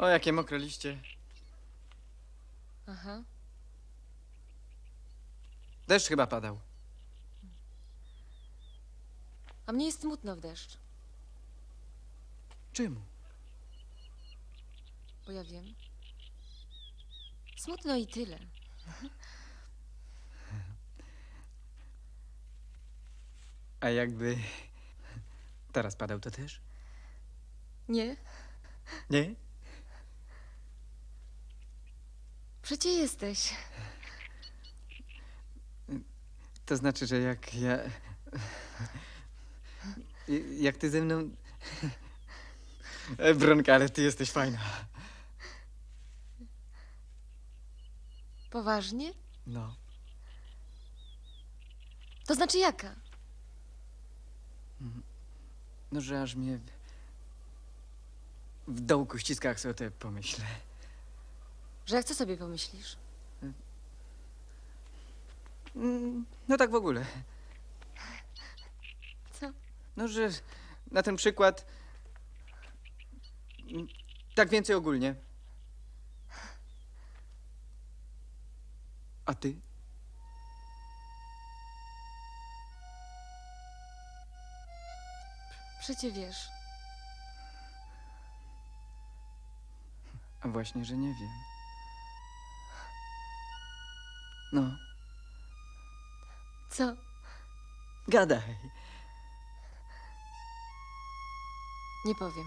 O, jakie mokre liście. Aha. Deszcz chyba padał. A mnie jest smutno w deszcz, Czemu? bo ja wiem. Smutno i tyle. A jakby teraz padał to też? Nie? Nie? Przecie jesteś. To znaczy, że jak ja... Jak ty ze mną... E, Bronka, ale ty jesteś fajna. Poważnie? No. To znaczy jaka? No, że aż mnie... W dołku ściska, jak sobie o tym pomyślę. Że jak co sobie pomyślisz? Mm, No tak w ogóle. Co? No, że na ten przykład. mm, Tak więcej ogólnie. A ty? Przecie wiesz. A właśnie, że nie wiem. No, Co? gadaj. Nie powiem.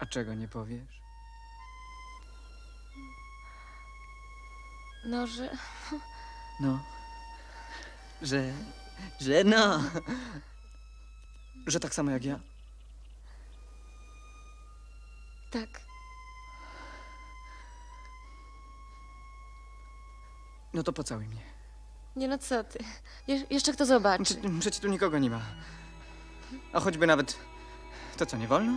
A czego nie powiesz? No, że... No. Że. Że no. Że tak samo jak ja. Tak. No to pocałuj mnie. Nie no co ty. Je jeszcze kto zobaczy. Prze- Przecież tu nikogo nie ma. A choćby nawet. To co, nie wolno?